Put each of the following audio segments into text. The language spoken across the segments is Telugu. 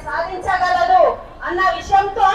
సాధించగలదు అన్న విషయంతో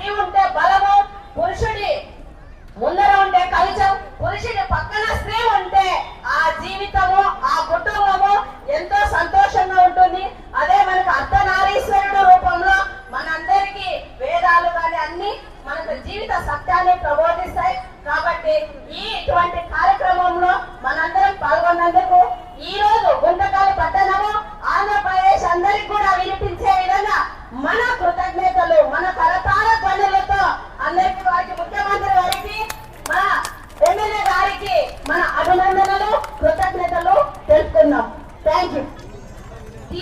స్త్రీ ఉంటే బలము పురుషుడి ముందర ఉంటే కలిచం పురుషుడి పక్కన స్త్రీ ఉంటే ఆ జీవితము ఆ కుటుంబము ఎంతో సంతోషంగా ఉంటుంది. అదే మనకు అర్ధనారీశ్వరుడు రూపంలో మనందరికీ వేదాలు కానీ అన్ని మనకు జీవిత సత్యాన్ని ప్రబోధిస్తాయి. కాబట్టి ఈ ఇటువంటి కార్య